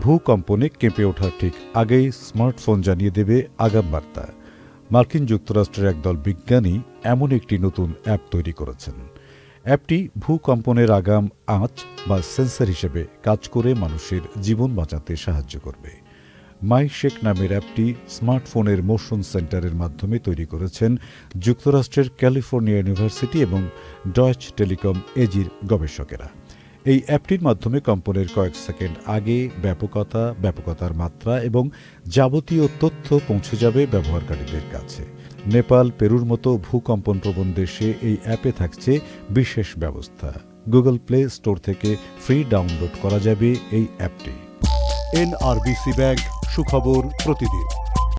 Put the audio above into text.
ভূকম্পনে কেঁপে ওঠার ঠিক আগেই স্মার্টফোন জানিয়ে দেবে আগাম বার্তা মার্কিন যুক্তরাষ্ট্রের একদল বিজ্ঞানী এমন একটি নতুন অ্যাপ তৈরি করেছেন। অ্যাপটি ভূকম্পনের আগাম আঁচ বা সেন্সর হিসেবে কাজ করে মানুষের জীবন বাঁচাতে সাহায্য করবে। মাই শেক নামের অ্যাপটি স্মার্টফোনের মোশন সেন্টারের মাধ্যমে তৈরি করেছেন যুক্তরাষ্ট্রের ক্যালিফোর্নিয়া ইউনিভার্সিটি এবং ডয়েচ টেলিকম এজির গবেষকেরা। এই অ্যাপটির মাধ্যমে কম্পনের কয়েক সেকেন্ড আগে ব্যাপকতা, ব্যাপকতার মাত্রা এবং যাবতীয় তথ্য পৌঁছে যাবে ব্যবহারকারীদের কাছে। নেপাল, পেরুর মতো ভূকম্পন প্রবণ দেশে এই অ্যাপে থাকছে বিশেষ ব্যবস্থা। গুগল প্লে স্টোর থেকে ফ্রি ডাউনলোড করা যাবে এই অ্যাপটি। এনআরবিসি ব্যাংক, সুখবর প্রতিদিন।